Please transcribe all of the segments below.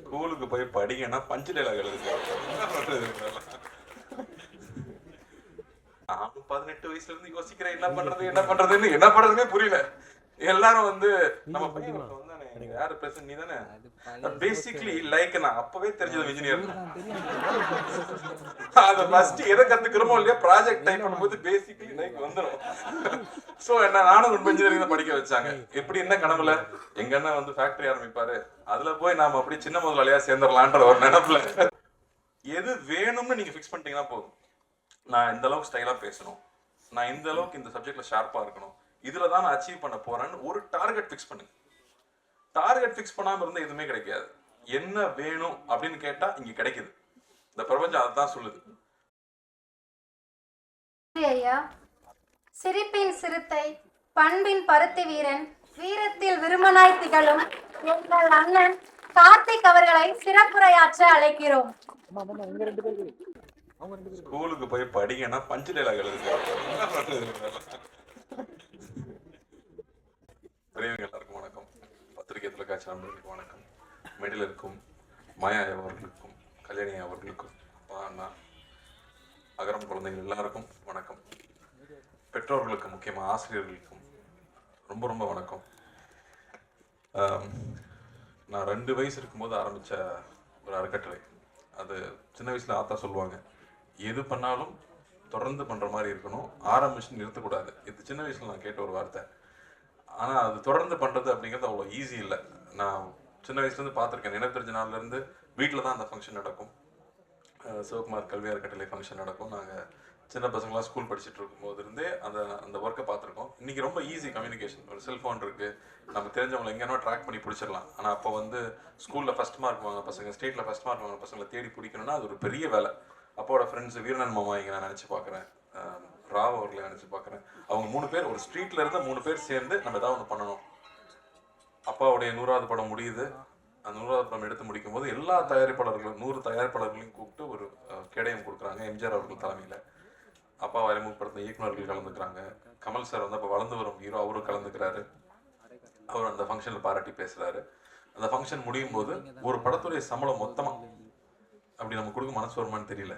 ஸ்கூலுக்கு போய் படிங்கன்னா பஞ்சு டைலாக் எழுதுங்க. என்ன பண்றது நானும் பதினெட்டு வயசுல இருந்து யோசிக்கிறேன் என்ன பண்றது என்ன பண்றதுன்னு என்ன பண்றதுன்னே புரியல. எல்லாரும் வந்து நம்ம பையன் யாரு பிரசன் நீ தானே பேசிக்லி லைக் நான். அப்பவே தெரிஞ்சது இன்ஜினியர் அத ஃபர்ஸ்ட் எதை கத்துக்கிறோமோ இல்லையா ப்ராஜெக்ட் டைப் பண்ணும்போது பேசிக்லி லைக் வந்துரும். சோ என்ன நானும் ரொம்ப இன்ஜினியரிங் தான் படிக்க வச்சாங்க. எப்படி என்ன கனவுல? எங்க அண்ணன் வந்து ஃபேக்டரி ஆரம்பிப்பாரு. அதுல போய் நாம அப்படி சின்ன முதலாளியா சேர்ந்துடலான்ற ஒரு நினைப்புல. எது வேணும்னு நீங்க ஃபிக்ஸ் பண்ணிட்டீங்கன்னா போதும். நான் இந்த அளவுக்கு ஸ்டைலா பேசணும். நான் இந்த அளவுக்கு இந்த சப்ஜெக்ட்ல ஷார்ப்பா இருக்கணும். இதுல தான் நான் அச்சீவ் பண்ண போறேன்னு ஒரு டார்கெட் ஃபிக்ஸ் பண்ணுங்க. டார்கெட் ஃபிக்ஸ் பண்ணாம இருந்தா எதுவுமே கிடைக்காது. என்ன வேணும் அப்படின்னு கேட்டா இங்க கிடைக்குது. இந்த பிரபஞ்சம் அதுதான் சொல்லுது. ஐயா. சிரிப்பின் சிறுத்தை பண்பின் பருத்தி வீரன் வீரத்தில் விருமனாய் திகழும் எங்கள் அண்ணன் கார்த்திக் அவர்களை சிறப்புரையாற்ற அழைக்கிறோம். ஸ்கூலுக்கு போய் படிங்கன்னா பஞ்சு டைலாக் எழுதுங்க என்ன பண்றது இதெல்லாம்? பெரியவங்க எல்லாருக்கும் வணக்கம் பத்திரிகை தொலைக்காட்சி நண்பர்களுக்கு வணக்கம். மேடையில் இருக்கும் மாயா அவர்களுக்கும் கல்யாணி அவர்களுக்கும் அப்பா அண்ணா அகரம் குழந்தைகள் எல்லாருக்கும் வணக்கம். பெற்றோர்களுக்கு முக்கியமாக ஆசிரியர்களுக்கும் ரொம்ப ரொம்ப வணக்கம். நான் ரெண்டு வயசு இருக்கும்போது ஆரம்பித்த ஒரு அறக்கட்டளை. அது சின்ன வயசில் ஆத்தா சொல்லுவாங்க எது பண்ணாலும் தொடர்ந்து பண்ணுற மாதிரி இருக்கணும். ஆரம்பிச்சு நிறுத்தக்கூடாது. இது சின்ன வயசில் நான் கேட்ட ஒரு வார்த்தை. ஆனால் அது தொடர்ந்து பண்ணுறது அப்படிங்கிறது அவ்வளோ ஈஸி இல்லை. நான் சின்ன வயசுலேருந்து பார்த்துருக்கேன். நினைவு தெரிஞ்ச நாள்லேருந்து வீட்டில் தான் அந்த ஃபங்க்ஷன் நடக்கும். சிவகுமார் கல்வி அறக்கட்டளை ஃபங்க்ஷன் நடக்கும். நாங்கள் சின்ன பசங்களாம் ஸ்கூல் படிச்சுட்டு இருக்கும்போது இருந்தே அந்த அந்த ஒர்க்கை பார்த்துருக்கோம். இன்றைக்கி ரொம்ப ஈஸி கம்யூனிகேஷன் ஒரு செல்ஃபோன் இருக்குது நம்ம தெரிஞ்சவங்களை எங்கேனா ட்ராக் பண்ணி பிடிச்சிடலாம். ஆனால் அப்போ வந்து ஸ்கூலில் ஃபஸ்ட் மார்க் வாங்க பசங்க ஸ்டேட்டில் ஃபஸ்ட் மார்க் வாங்க பசங்களை தேடி பிடிக்கணும்னா அது ஒரு பெரிய வேலை. அப்போட ஃப்ரெண்ட்ஸ் வீரனன் மாமா இங்கே நான் நினச்சி பார்க்குறேன். ராவ் அவர்களை நினச்சி பார்க்குறேன். அவங்க மூணு பேர் ஒரு ஸ்ட்ரீட்ல இருந்த மூணு பேர் சேர்ந்து நம்ம ஏதாவது ஒன்று பண்ணணும். அப்பாவுடைய நூறாவது படம் முடியுது. அந்த நூறாவது படம் எடுத்து முடிக்கும் போது எல்லா தயாரிப்பாளர்களும் நூறு தயாரிப்பாளர்களையும் கூப்பிட்டு ஒரு கேடயம் கொடுக்குறாங்க. எம்ஜிஆர் அவர்கள் தலைமையில். அப்பா அறிமுகப்படுத்தின இயக்குநர்கள் கலந்துக்கிறாங்க. கமல் சார் வந்து அப்போ வளர்ந்து வரும் ஹீரோ அவரும் கலந்துக்கிறாரு. அவர் அந்த ஃபங்க்ஷனில் பாராட்டி பேசுறாரு. அந்த ஃபங்க்ஷன் முடியும் போது ஒரு படத்துடைய சம்பளம் மொத்தமா அப்படி நம்ம கொடுக்க மனசு வருமான்னு தெரியல.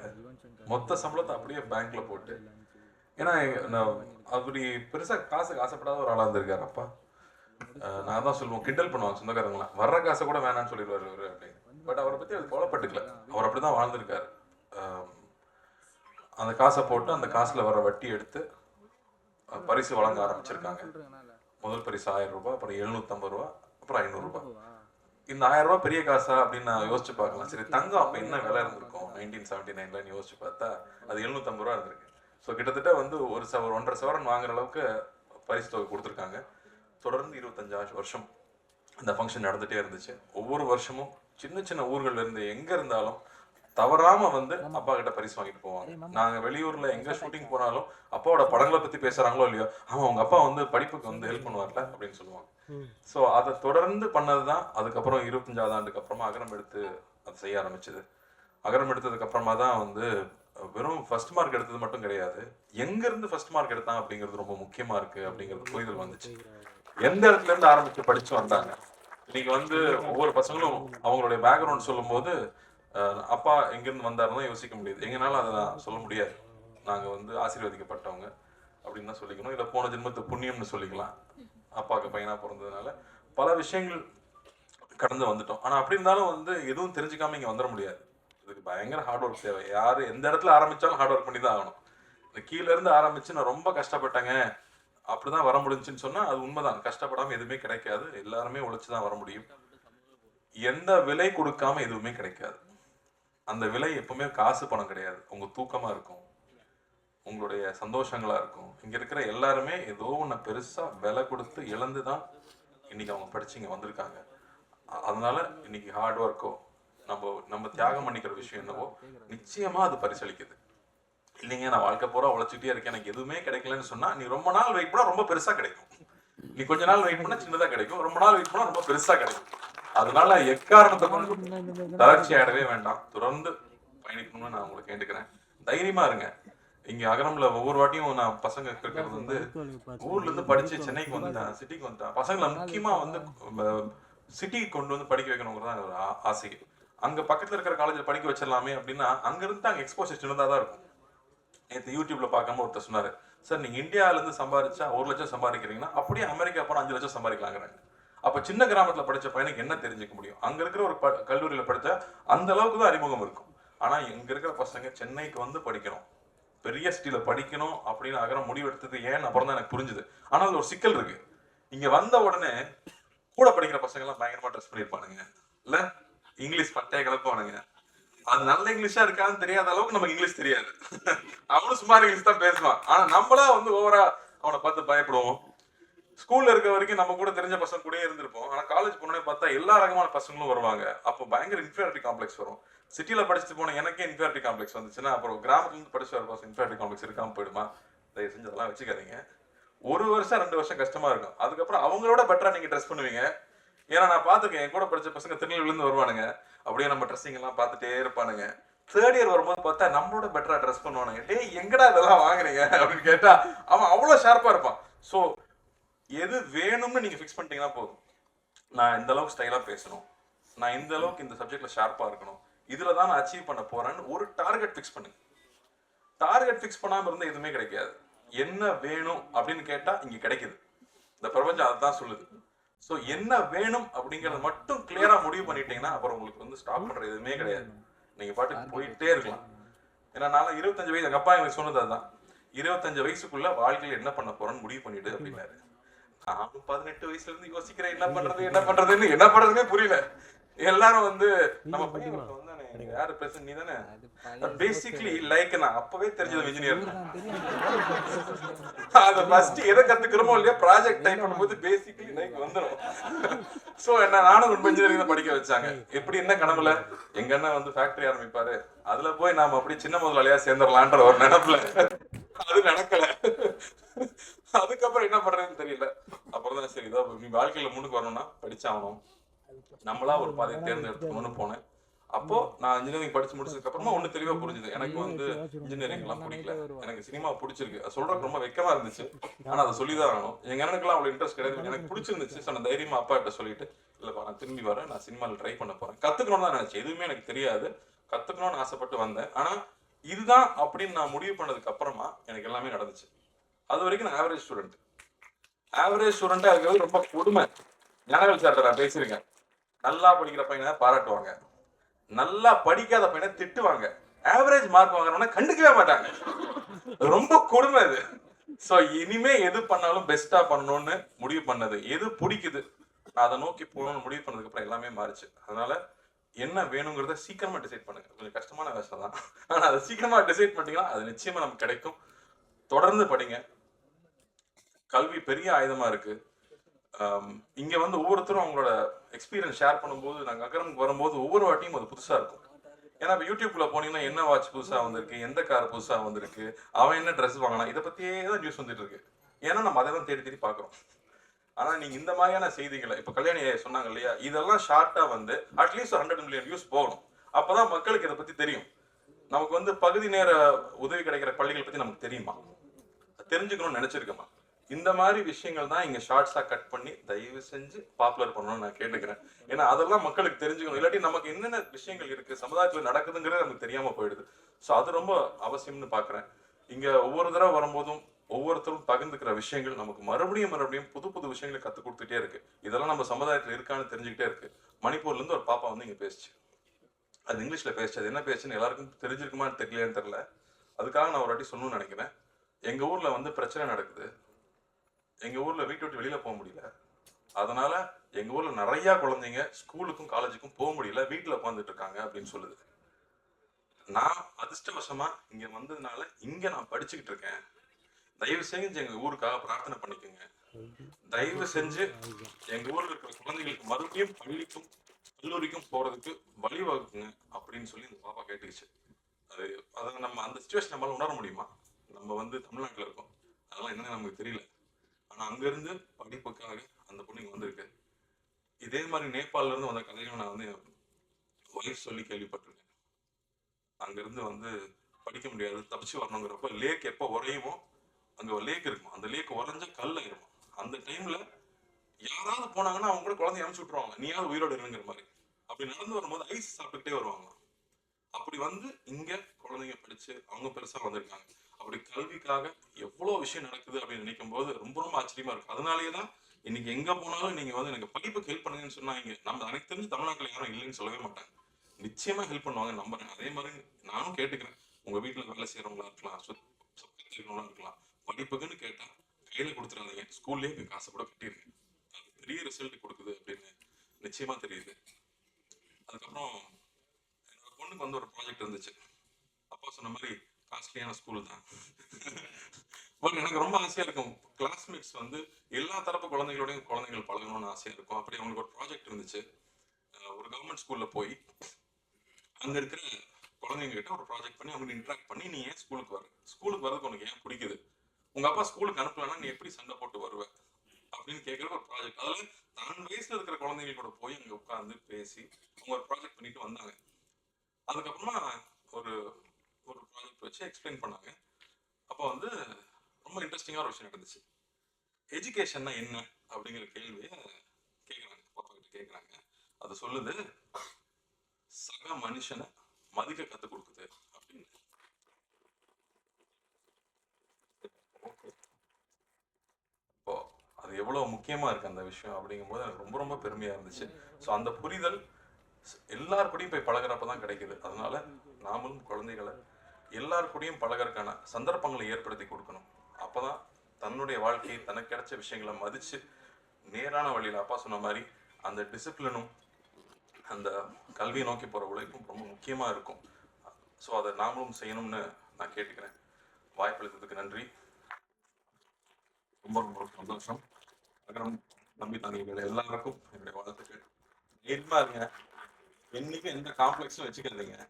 மொத்த சம்பளத்தை அப்படியே பேங்க்ல போட்டு. ஏன்னா நான் அப்படி பெருசா காசுக்கு ஆசைப்படாத ஒரு ஆளா இருந்திருக்காரு அப்பா. நான் தான் சொல்லுவோம் கிண்டல் பண்ணுவாங்க சொந்தக்காரங்களாம் வர்ற காசை கூட வேணாம்னு சொல்லிடுவார் அவர் அப்படின்னு பட் அவரை பற்றி அது கவலைப்பட்டுக்கல. அவர் அப்படிதான் வாழ்ந்திருக்காரு. அந்த காசை போட்டு அந்த காசில் வர வட்டி எடுத்து பரிசு வழங்க ஆரம்பிச்சிருக்காங்க. முதல் பரிசு ஆயிரம் ரூபாய் அப்புறம் எழுநூத்தம்பது ரூபா அப்புறம் ஐநூறுரூபா இந்த ஆயிரம் ரூபாய் பெரிய காசா அப்படின்னு நான் யோசிச்சு பார்க்கலாம். சரி தங்கம் அப்போ என்ன விலை இருந்திருக்கும்? நைன்டீன் செவன்டி நைன்லன்னு யோசிச்சு பார்த்தா அது எழுநூத்தம்பது ரூபா இருந்திருக்கு. ஸோ கிட்டத்தட்ட வந்து ஒரு சவர் ஒன்றரை சவரன் வாங்குற அளவுக்கு பரிசு தொகை கொடுத்துருக்காங்க. தொடர்ந்து இருபத்தஞ்சு வருஷம் அந்த ஃபங்க்ஷன் நடந்துட்டே இருந்துச்சு. ஒவ்வொரு வருஷமும் சின்ன சின்ன ஊர்கள்ல இருந்து எங்க இருந்தாலும் தவறாம வந்து அப்பா கிட்ட பரிசு வாங்கிட்டு போவாங்க. நாங்க வெளியூர்ல எங்க ஷூட்டிங் போனாலும் அப்பாவோட படங்களை பத்தி பேசுறாங்களோ இல்லையோ ஆமா உங்க அப்பா வந்து படிப்புக்கு வந்து ஹெல்ப் பண்ணுவார்ல அப்படின்னு சொல்லுவாங்க. சோ அதை தொடர்ந்து பண்ணதுதான். அதுக்கப்புறம் இருபத்தஞ்சாவது ஆண்டுக்கு அப்புறமா அகரம் எடுத்து அதை செய்ய ஆரம்பிச்சது. அகரம் எடுத்ததுக்கு அப்புறமா தான் வந்து வெறும் ஃபர்ஸ்ட் மார்க் எடுத்தது மட்டும் கிடையாது. எங்க இருந்து ஃபர்ஸ்ட் மார்க் எடுத்தான் அப்படிங்கிறது ரொம்ப முக்கியமா இருக்கு அப்படிங்கிறது புரிதல் வந்துச்சு. எந்த இடத்துல இருந்து ஆரம்பிச்சு படிச்சு வந்தாங்க? இன்னைக்கு வந்து ஒவ்வொரு பசங்களும் அவங்களுடைய பேக்ரவுண்ட் சொல்லும்போது போது அப்பா எங்கிருந்து வந்தாருன்னு தான் யோசிக்க முடியுது. எங்கனால அதை நான் சொல்ல முடியாது. நாங்க வந்து ஆசீர்வதிக்கப்பட்டவங்க அப்படின்னு தான் சொல்லிக்கணும். இல்லை போன ஜென்மத்து புண்ணியம்னு சொல்லிக்கலாம். அப்பாவுக்கு பையனா பிறந்ததுனால பல விஷயங்கள் கடந்து வந்துட்டோம். ஆனா அப்படி இருந்தாலும் வந்து எதுவும் தெரிஞ்சுக்காம இங்க வந்துட முடியாது. இதுக்கு பயங்கர ஹார்ட் ஒர்க் தேவை. யாரு எந்த இடத்துல ஆரம்பிச்சாலும் ஹார்ட் ஒர்க் பண்ணி தான் ஆகணும். இந்த கீழே இருந்து ஆரம்பிச்சு நான் ரொம்ப கஷ்டப்பட்டேங்க. அப்படிதான் வர முடிஞ்சுன்னு சொன்னா அது உண்மைதான். கஷ்டப்படாம எதுவுமே கிடைக்காது. எல்லாருமே உழைச்சுதான் வர முடியும். எந்த விலை கொடுக்காம எதுவுமே கிடைக்காது. அந்த விலை எப்பவுமே காசு பணம் கிடையாது. உங்க தூக்கமா இருக்கும். உங்களுடைய சந்தோஷங்களா இருக்கும். இங்க இருக்கிற எல்லாருமே ஏதோ ஒன்று பெருசா விலை கொடுத்து இழந்து தான் இன்னைக்கு அவங்க படிச்சு இங்க வந்திருக்காங்க. அதனால இன்னைக்கு ஹார்ட் ஒர்க்கோ நம்ம நம்ம தியாகம் பண்ணிக்கிற விஷயம் என்னவோ நிச்சயமா அது பரிசளிக்குது. இல்லைங்க நான் வாழ்க்கை பூரா உழைச்சிட்டே இருக்கேன். எனக்கு எதுவுமே கிடைக்கலன்னு சொன்னா நீ ரொம்ப நாள் வெயிட் பண்ணா ரொம்ப பெருசா கிடைக்கும். நீ கொஞ்ச நாள் வெயிட் பண்ணா சின்னதா கிடைக்கும். ரொம்ப நாள் வெயிட் பண்ணா ரொம்ப பெருசா கிடைக்கும். அதனால எக்காரணத்தை கொண்டு தளர்ச்சி ஆயிடவே வேண்டாம். தொடர்ந்து பயணிக்கணும்னு நான் உங்களுக்கு கேட்டுக்கிறேன் தைரியமா இருங்க. இங்க அகரம்ல ஒவ்வொரு வாட்டியும் நான் பசங்க கேட்கறது வந்து ஊர்ல இருந்து படிச்சு சென்னைக்கு வந்துட்டேன் சிட்டிக்கு வந்துட்டேன் பசங்களை முக்கியமா வந்து சிட்டிக்கு கொண்டு வந்து படிக்க வைக்கணுங்கிறது தான் ஒரு ஆசை அங்க பக்கத்துல இருக்கிற காலேஜ்ல படிக்க வச்சிடலாமே அப்படின்னா அங்க இருந்து அங்க எக்ஸ்போசர் சின்னதா தான் இருக்கும். நேற்று யூடியூப்ல பார்க்காம ஒருத்தர் சொன்னாரு சார் நீங்க இந்தியாவிலேருந்து சம்பாதிச்சா ஒரு லட்சம் சம்பாதிக்கிறீங்கன்னா அப்படியே அமெரிக்கா போனால் அஞ்சு லட்சம் சம்பாதிக்கலாங்கிறாங்க. அப்போ சின்ன கிராமத்தில் படித்த பையனுக்கு என்ன தெரிஞ்சுக்க முடியும்? அங்கே இருக்கிற ஒரு ப- கல்லூரியில் படித்தா அந்த அளவுக்கு தான் அறிமுகம் இருக்கும். ஆனால் இங்கே இருக்கிற பசங்க சென்னைக்கு வந்து படிக்கணும். பெரிய சிட்டியில் படிக்கணும் அப்படின்னு அகரம் முடிவெடுத்தது ஏன் அப்புறம் தான் எனக்கு புரிஞ்சுது. ஆனால் அதில் ஒரு சிக்கல் இருக்கு. இங்கே வந்த உடனே கூட படிக்கிற பசங்கள்லாம் பயங்கரமாக ட்ரெஸ் பண்ணியிருப்பானுங்க இல்லை? இங்கிலீஷ் பட்டையை கலப்பானுங்க அது நல்ல இங்கிலீஷா இருக்கான்னு தெரியாத அளவுக்கு நமக்கு இங்கிலீஷ் தெரியாது. அவனும் சுமார் இங்கிலீஷ் தான் பேசுவான். ஆனா நம்மளா வந்து ஓவரா அவனை பார்த்து பயப்படுவோம். ஸ்கூல்ல இருக்க வரைக்கும் நம்ம கூட தெரிஞ்ச பசங்க கூட இருந்திருப்போம். ஆனா காலேஜ் போனோடனே பார்த்தா எல்லா ரகமான பசங்களும் வருவாங்க. அப்போ பயங்கர இன்ஃபீரியாரிட்டி காம்ப்ளெக்ஸ் வரும். சிட்டியில படிச்சுட்டு போன எனக்கே இன்ஃபீரியாரிட்டி காம்ப்ளெக்ஸ் வந்துச்சுன்னா அப்புறம் கிராமத்துல இருந்து படிச்சு வர பசங்க இன்ஃபீரியாரிட்டி காம்ப்ளெக்ஸ் இருக்காம போயிடுமா? தயவு செஞ்சு அதெல்லாம் வச்சுக்காதீங்க. ஒரு வருஷம் ரெண்டு வருஷம் கஷ்டமா இருக்கும். அதுக்கப்புறம் அவங்களோட பெட்டரா நீங்க ட்ரெஸ் பண்ணுவீங்க. ஏன்னா நான் பார்த்துருக்கேன் என் கூட படித்த பசங்க திருநெல்வேலிருந்து வருவானுங்க. அப்படியே நம்ம ட்ரெஸ்ஸிங் எல்லாம் பார்த்துட்டே இருப்பானுங்க. தேர்ட் இயர் வரும்போது பார்த்தா நம்மளோட பெட்டரா ட்ரெஸ் பண்ணுவானுங்க. டேய் எங்கடா இதெல்லாம் வாங்குறீங்க? அப்படின்னு கேட்டா அவன் அவ்வளோ ஷார்ப்பா இருப்பான். ஸோ எது வேணும்னு நீங்க ஃபிக்ஸ் பண்ணிட்டீங்கன்னா போதும். நான் இந்த அளவுக்கு ஸ்டைலா பேசணும். நான் இந்த அளவுக்கு இந்த சப்ஜெக்ட்ல ஷார்ப்பா இருக்கணும். இதுல தான் நான் அச்சீவ் பண்ண போறேன்னு ஒரு டார்கெட் ஃபிக்ஸ் பண்ணுங்க. டார்கெட் ஃபிக்ஸ் பண்ணாம இருந்தால் எதுவுமே கிடைக்காது. என்ன வேணும் அப்படின்னு கேட்டா இங்க கிடைக்குது. இந்த பிரபஞ்சம் அதுதான் சொல்லுது. சோ என்ன வேணும் அப்படிங்கறத மட்டும் கிளியரா முடிவு பண்ணிட்டீங்கன்னா அப்புறம் உங்களுக்கு வந்து ஸ்டாப் பண்ற எதுவுமே கிடையாது. நீங்க பாட்டுக்கு போயிட்டே இருக்கலாம். ஏன்னா நான் இருபத்தஞ்சு வயசு எங்க அப்பா எனக்கு சொன்னது அதுதான். இருபத்தஞ்சு வயசுக்குள்ள வாழ்க்கையில என்ன பண்ண போறேன்னு முடிவு பண்ணிடு அப்படின்னாரு. நானும் பதினெட்டு வயசுல இருந்து யோசிக்கிறேன் என்ன பண்றது என்ன பண்றதுன்னு என்ன பண்றதுன்னே புரியல. எல்லாரும் வந்து நம்ம பையன் வந்தானே, யாரு பேச நீ தானே பேசிக்லி லைக் நான் அப்பவே தெரிஞ்சது இன்ஜினியர் அத ஃபர்ஸ்ட் எதை கத்துக்கிறோமோ இல்லையா ப்ராஜெக்ட் டைப் பண்ணும்போது பேசிக்லி லைக் வந்துரும். சோ என்ன நானும் ரொம்ப இன்ஜினியரிங் தான் படிக்க வச்சாங்க. எப்படி என்ன கனவுல எங்க அண்ணன் வந்து ஃபேக்டரி ஆரம்பிப்பாரு. அதுல போய் நாம அப்படி சின்ன முதலாளியா சேர்ந்துடலான்ற ஒரு நினைப்புல. அது நடக்கல. அதுக்கப்புறம் என்ன பண்றதுன்னு தெரியல. அப்புறம் தான் சரி இதோ நீ வாழ்க்கையில முன்னுக்கு வரணும்னா படிச்சாகணும். நம்மளா ஒரு பாதையை தேர்ந்தெடுத்துக்கணும்னு போனேன். அப்போ நான் இன்ஜினியரிங் படிச்சு முடிச்சதுக்கு அப்புறமா ஒண்ணு தெளிவா புரிஞ்சுது. எனக்கு வந்து இன்ஜினியரிங் எல்லாம் பிடிக்கல. எனக்கு சினிமா பிடிச்சிருக்கு. அது சொல்றதுக்கு ரொம்ப வெக்கமா இருந்துச்சு. ஆனா அதை சொல்லிதான் ஆகணும். எங்க அண்ணனுக்குலாம் அவ்வளவு இன்ட்ரெஸ்ட் கிடையாது. எனக்கு பிடிச்சிருந்துச்சு. ஸோ நான் தைரியமா அப்பா கிட்ட சொல்லிட்டு இல்லப்பா நான் திரும்பி வரேன். நான் சினிமாவில் ட்ரை பண்ண போறேன். கத்துக்கணும்னு தான் நினைச்சேன். எதுவுமே எனக்கு தெரியாது. கத்துக்கணும்னு ஆசைப்பட்டு வந்தேன். ஆனா இதுதான் அப்படின்னு நான் முடிவு பண்ணதுக்கு அப்புறமா எனக்கு எல்லாமே நடந்துச்சு. அது வரைக்கும் நான் ஆவரேஜ் ஸ்டூடெண்ட் ஆவரேஜ் ஸ்டூடெண்டா இருக்கிறது ரொம்ப கொடுமை. ஞானவேல் சார்ட்ட நான் பேசியிருக்கேன். நல்லா படிக்கிற பையனை பாராட்டுவாங்க. நல்லா படிக்காத பையனை திட்டுவாங்க. ஆவரேஜ் மார்க் வாங்குறவன கண்டுக்கவே மாட்டாங்க. ரொம்ப கொடுமை இது சோ இனிமே எது பண்ணாலும் பெஸ்டா பண்ணணும்னு முடிவு பண்ணது. எது பிடிக்குது? நான் அதை நோக்கி போகணும்னு முடிவு பண்ணதுக்கு அப்புறம் எல்லாமே மாறுச்சு. அதனால என்ன வேணுங்கிறத சீக்கிரமா டிசைட் பண்ணுங்க. கொஞ்சம் கஷ்டமான விஷயம் தான். ஆனா அதை சீக்கிரமா டிசைட் பண்ணிட்டீங்கன்னா அது நிச்சயமா நமக்கு கிடைக்கும். தொடர்ந்து படிங்க. கல்வி பெரிய ஆயுதமா இருக்கு. இங்க வந்து ஒவ்வொருத்தரும் அவங்களோட எக்ஸ்பீரியன்ஸ் ஷேர் பண்ணும்போது நாங்க அகரமுக்கு வரும்போது ஒவ்வொரு வாட்டியும் அது புதுசா இருக்கும். ஏன்னா இப்போ யூடியூப்ல போனீங்கன்னா என்ன வாட்ச் புதுசா வந்திருக்கு எந்த கார் புதுசா வந்திருக்கு அவன் என்ன ட்ரெஸ் வாங்கினா இதை பற்றியே தான் நியூஸ் வந்துட்டு இருக்கு. ஏன்னா நம்ம அதை தான் தேடி தேடி பார்க்குறோம். ஆனா நீங்க இந்த மாதிரியான செய்திகளை இப்ப கல்யாணி சொன்னாங்க இல்லையா இதெல்லாம் ஷார்ட்டா வந்து அட்லீஸ்ட் ஹண்ட்ரட் மில்லியன் வியூஸ் போகணும். அப்பதான் மக்களுக்கு இதை பத்தி தெரியும். நமக்கு வந்து பகுதி நேர உதவி கிடைக்கிற பள்ளிகள் பத்தி நமக்கு தெரியுமா? தெரிஞ்சுக்கணும்னு நினைச்சிருக்கமா? இந்த மாதிரி விஷயங்கள் தான் இங்க ஷார்ட்ஸா கட் பண்ணி தயவு செஞ்சு பாப்புலர் பண்ணணும்னு நான் கேட்டுக்கிறேன். ஏன்னா அதெல்லாம் மக்களுக்கு தெரிஞ்சுக்கணும். இல்லாட்டி நமக்கு என்னென்ன விஷயங்கள் இருக்கு சமுதாயத்துல நடக்குதுங்கிறது நமக்கு தெரியாம போயிடுது. சோ அது ரொம்ப அவசியம்னு பாக்குறேன். இங்க ஒவ்வொரு தடவை வரும்போதும் ஒவ்வொருத்தரும் பகிர்ந்துக்கிற விஷயங்கள் நமக்கு மறுபடியும் மறுபடியும் புது புது விஷயங்களை கற்றுக் கொடுத்துட்டே இருக்கு. இதெல்லாம் நம்ம சமுதாயத்துல இருக்கான்னு தெரிஞ்சுக்கிட்டே இருக்கு. மணிப்பூர்ல இருந்து ஒரு பாப்பா வந்து இங்க பேசிச்சு. அது இங்கிலீஷ்ல பேசிச்சு. அது என்ன பேசுன்னு எல்லாருக்கும் தெரிஞ்சிருக்குமான்னு தெரியலையான்னு தெரியல. அதுக்காக நான் ஒரு வாட்டி சொல்லணும்னு நினைக்கிறேன். எங்க ஊர்ல வந்து பிரச்சனை நடக்குது. எங்கள் ஊரில் வீட்டை விட்டு வெளியில் போக முடியல. அதனால எங்கள் ஊரில் நிறையா குழந்தைங்க ஸ்கூலுக்கும் காலேஜுக்கும் போக முடியல. வீட்டில் உட்காந்துட்டு இருக்காங்க அப்படின்னு சொல்லுது. நான் அதிர்ஷ்டவசமாக இங்கே வந்ததுனால இங்கே நான் படிச்சுக்கிட்டு இருக்கேன். தயவு செஞ்சு எங்கள் ஊருக்காக பிரார்த்தனை பண்ணிக்கோங்க. தயவு செஞ்சு எங்கள் ஊரில் இருக்கிற குழந்தைகளுக்கு மறுபடியும் பள்ளிக்கும் கல்லூரிக்கும் போகிறதுக்கு வழிவகுக்குங்க அப்படின்னு சொல்லி இந்த பாப்பா கேட்டுக்கிச்சு. அது அதை நம்ம அந்த சுச்சுவேஷன் நம்மளால உணர முடியுமா? நம்ம வந்து தமிழ்நாட்டில் இருக்கோம். அதெல்லாம் என்னன்னு நமக்கு தெரியல. ஆனால் அங்கேருந்து படிப்புக்காக அந்த பொண்ணு இங்க வந்திருக்கு. இதே மாதிரி நேபாள்ல இருந்து வந்த கதையும் நான் வந்து ஒய்ஃப் சொல்லி கேள்விப்பட்டிருக்கேன். அங்கேருந்து வந்து படிக்க முடியாது தப்பிச்சு வரணுங்கிறப்ப லேக் எப்போ உறையுமோ அங்கே ஒரு லேக் இருக்கும்? அந்த லேக் உறைஞ்ச கல் ஆயிருமா? அந்த டைம்ல யாராவது போனாங்கன்னா அவங்க கூட குழந்தைய அனுப்பிச்சு விட்ருவாங்க நீயாவது உயிரோடு இருங்கிற மாதிரி. அப்படி நடந்து வரும்போது ஐஸ் சாப்பிட்டுக்கிட்டே வருவாங்க. அப்படி வந்து இங்கே குழந்தைங்க படிச்சு அவங்க பெருசாக வந்திருக்காங்க. அப்படி கல்விக்காக எவ்வளவு விஷயம் நடக்குது அப்படின்னு நினைக்கும் போது ரொம்ப ரொம்ப ஆச்சரியமா இருக்கும். அதனாலேயே தான் இன்னைக்கு எங்க போனாலும் நீங்க வந்து எனக்கு படிப்புக்கு ஹெல்ப் பண்ணுங்கன்னு சொன்னாங்க. நம்ம எனக்கு தெரிஞ்சு தமிழ்நாட்டில் யாரும் இல்லைன்னு சொல்லவே மாட்டாங்க. நிச்சயமா ஹெல்ப் பண்ணுவாங்க நம்புறேன். அதே மாதிரி நானும் கேட்டுக்கிறேன். உங்க வீட்டுல வேலை செய்யறவங்களா இருக்கலாம் சொத் சொத்து செய்யறவங்களா இருக்கலாம் படிப்புக்குன்னு கேட்டா கையில கொடுத்துடாதீங்க ஸ்கூல்லயே போய் காசை கூட கட்டிடுங்க. அது பெரிய ரிசல்ட் கொடுக்குது அப்படின்னு நிச்சயமா தெரியுது. அதுக்கப்புறம் என்னோட பொண்ணுக்கு வந்து ஒரு ப்ராஜெக்ட் இருந்துச்சு. அப்பா சொன்ன மாதிரி காஸ்ட்லியான ஸ்கூல் தான். பட் எனக்கு ரொம்ப ஆசையாக இருக்கும். கிளாஸ்மேட்ஸ் வந்து எல்லா தரப்பு குழந்தைகளோடையும் குழந்தைகள் பழகணும்னு ஆசையாக இருக்கும். அப்படி அவங்களுக்கு ஒரு ப்ராஜெக்ட் இருந்துச்சு. ஒரு கவர்மெண்ட் ஸ்கூலில் போய் அங்கே இருக்கிற குழந்தைங்க கிட்ட ஒரு ப்ராஜெக்ட் பண்ணி அவங்க இன்ட்ராக்ட் பண்ணி நீ ஏன் ஸ்கூலுக்கு வர? ஸ்கூலுக்கு வரதுக்கு உனக்கு ஏன் பிடிக்குது? உங்கள் அப்பா ஸ்கூலுக்கு அனுப்பலன்னா நீ எப்படி சண்டை போட்டு வருவ? அப்படின்னு கேட்குற ஒரு ப்ராஜெக்ட் அதில் தான் வயசில் இருக்கிற குழந்தைங்க கூட போய் அங்கே உட்காந்து பேசி அவங்க ஒரு ப்ராஜெக்ட் பண்ணிட்டு வந்தாங்க. அதுக்கப்புறமா ஒரு ஒரு ப்ராஜெக்ட் வச்சு எக்ஸ்பிளைன் பண்ணாங்க. அப்போ வந்து ரொம்ப இன்ட்ரெஸ்டிங்காக ஒரு விஷயம் நடந்துச்சு. எஜுகேஷன்னா என்ன? அப்படிங்கிற கேள்வியை கேட்குறாங்க பாப்பாக்கிட்ட கேட்குறாங்க அது சொல்லுது சக மனுஷனை மதிக்க கற்றுக் கொடுக்குது அப்படின்னு. இப்போ அது எவ்வளவு முக்கியமா இருக்கு அந்த விஷயம் அப்படிங்கும்போது எனக்கு ரொம்ப ரொம்ப பெருமையா இருந்துச்சு. ஸோ அந்த புரிதல் எல்லார் கூடயும் போய் பழகிறப்ப தான் கிடைக்குது. அதனால நாமளும் குழந்தைகளை எல்லார் கூடயும் பழகறதுக்கான சந்தர்ப்பங்களை ஏற்படுத்தி கொடுக்கணும். அப்போதான் தன்னுடைய வாழ்க்கையை தனக்கு கிடைச்ச விஷயங்களை மதிச்சு நேரான வழியில அப்பா சொன்ன மாதிரி அந்த டிசிப்ளினும் அந்த கல்வியை நோக்கி போகிற உழைப்பும் ரொம்ப முக்கியமா இருக்கும். ஸோ அதை நாமளும் செய்யணும்னு நான் கேட்டுக்கிறேன். வாய்ப்பளித்ததுக்கு நன்றி. ரொம்ப ரொம்ப சந்தோஷம். அப்புறம் நம்பி தங்கிகள் எல்லாருக்கும் என்னுடைய வாழ்த்துக்கள். நேர்மா இருங்க. என்னைக்கும் எந்த காம்ப்ளெக்ஸும் வச்சுக்கிறதுங்க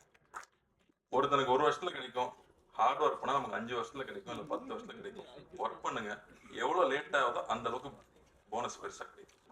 ஒருத்தனுக்கு ஒரு வருஷத்துல கிடைக்கும். ஹார்ட் ஒர்க் பண்ணா நமக்கு அஞ்சு வருஷத்துல கிடைக்கும் இல்ல பத்து வருஷத்துல கிடைக்கும். ஒர்க் பண்ணுங்க. எவ்வளவு லேட் ஆகுதோ அந்த அளவுக்கு போனஸ் பெருசா கிடைக்கும்.